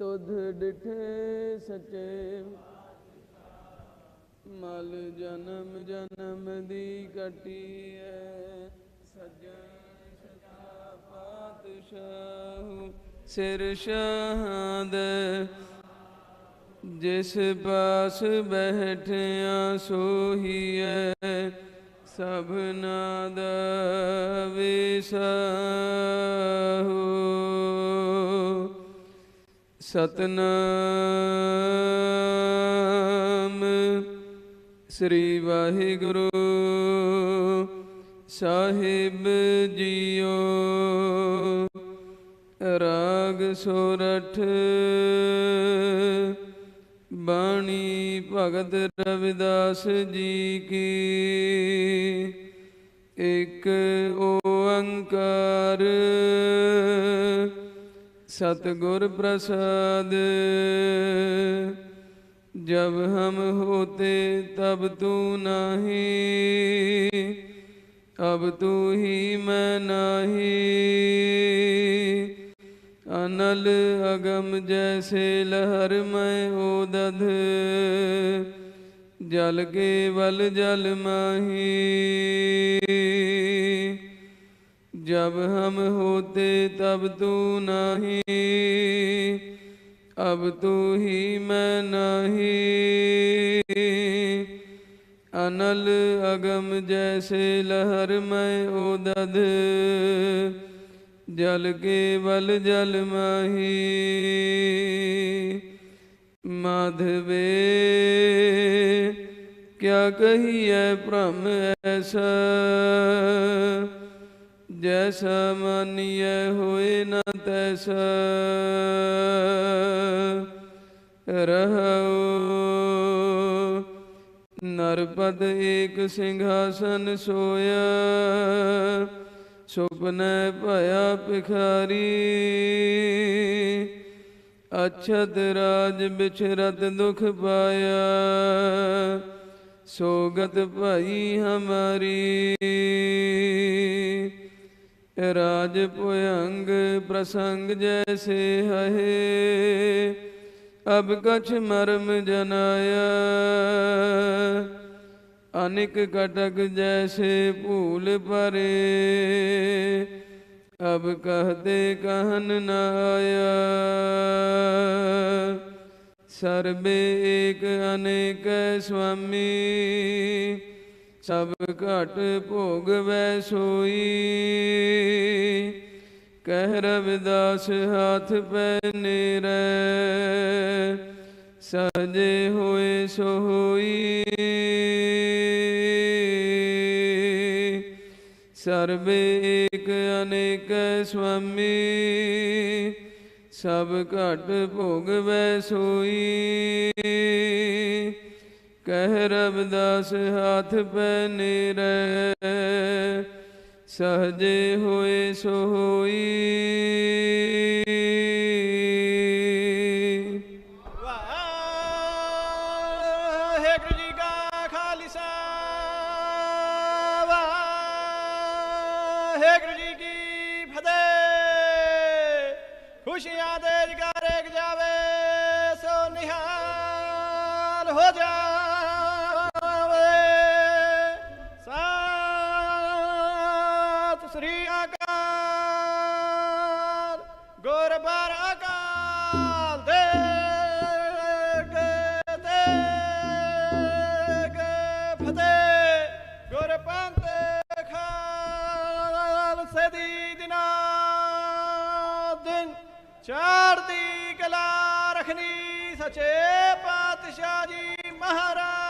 ਤੁਧ ਡਿਠੇ ਸਚੇ। ਮਲ ਜਨਮ ਜਨਮ ਦੀ ਕਟੀ ਕਟੀਐ। ਸਜਣ ਸਦਾ ਪਾਤਸ਼ਾਹ ਸਿਰ ਸ਼ਾਹਦ ਜਿਸ ਪਾਸ ਬੈਠਿਆ ਸੋਹੀਐ ਸਭਨਾ ਦਾ ਵਿਸਾਹੋ ਸਤਨਾਮ। ਸ੍ਰੀ ਵਾਹਿਗੁਰੂ ਸਾਹਿਬ ਜੀਓ। ਰਾਗ ਸੋਰਠ ਬਾਣੀ ਭਗਤ ਰਵਿਦਾਸ ਜੀ ਕੀ। ਇੱਕ ਓੰਕਾਰ सतगुर प्रसाद जब हम होते तब तू नहीं अब तू ही मैं नहीं अनल अगम जैसे लहर में ओदध जल केवल जल माही जब हम होते तब तू नहीं अब तू ही मैं नहीं अनल अगम जैसे लहर में ओदध जल केवल जल माही माधवे क्या कहिए भ्रम ऐसा ਜੈਸਾ ਮਾਨੀਐ ਹੋਏ ਨਾ ਤੈਸਾ ਰਹੋ ਨਰਪਦ ਏਕ ਸਿੰਘਾਸਨ ਸੋਇਆ ਸੁਪਨੈ ਭਇਆ ਭਿਖਾਰੀ ਅਛਤ ਰਾਜ ਬਿਛਰਤ ਦੁਖ ਪਾਇਆ ਸੋਗਤ ਭਾਈ ਹਮਾਰੀ ਰਾਜ ਭੁਯੰਗ ਪ੍ਰਸੰਗ ਜੈਸੇ ਹਏ ਅਬ ਕਛ ਮਰਮ ਜਨਾਇਆ। ਅਨਿਕ ਕਟਕ ਜੈਸੇ ਭੂਲ ਪਰੇ ਅਬ ਕਹਦੇ ਕਹਨ ਨ ਆਇਆ। ਸਰਬੇ ਏਕ ਅਨੇਕ ਸੁਆਮੀ ਸਭ ਘਟ ਭੋਗ ਵੈ ਸੋਈ। ਕਹਿ ਰਵਿਦਾਸ, ਹੱਥ ਪੈ ਨੇਰੇ। ਸਹਜੇ ਹੋਏ ਸੋ ਹੋਈ। ਸਰਬੇ ਏਕ ਅਨੇਕ ਸੁਆਮੀ। ਸਭ ਘਟ ਭੋਗ ਵੈ ਸੋਈ। ਕਹਿ ਰਵਿਦਾਸ, ਹੱਥ ਪੈ ਨੇਰੇ ਸਹਜੇ ਹੋਏ ਸੋ ਹੋਈ। ਵਾਹਿਗੁਰੂ ਜੀ ਕਾ ਖਾਲਸਾ। ਵਾਹਿਗੁਰੂ ਜੀ ਕੀ ਫਤਿਹ। ਖੁਸ਼ੀਆਂ ਦੇ ਜਗਾਰੇ ਜਾਵੇ ਸੋ ਨਿਹਾਲ ਹੋ ਜਾ। ਚੜ੍ਹਦੀ ਕਲਾ ਰਖਣੀ ਸੱਚੇ ਪਾਤਸ਼ਾਹ ਜੀ ਮਹਾਰਾਜ।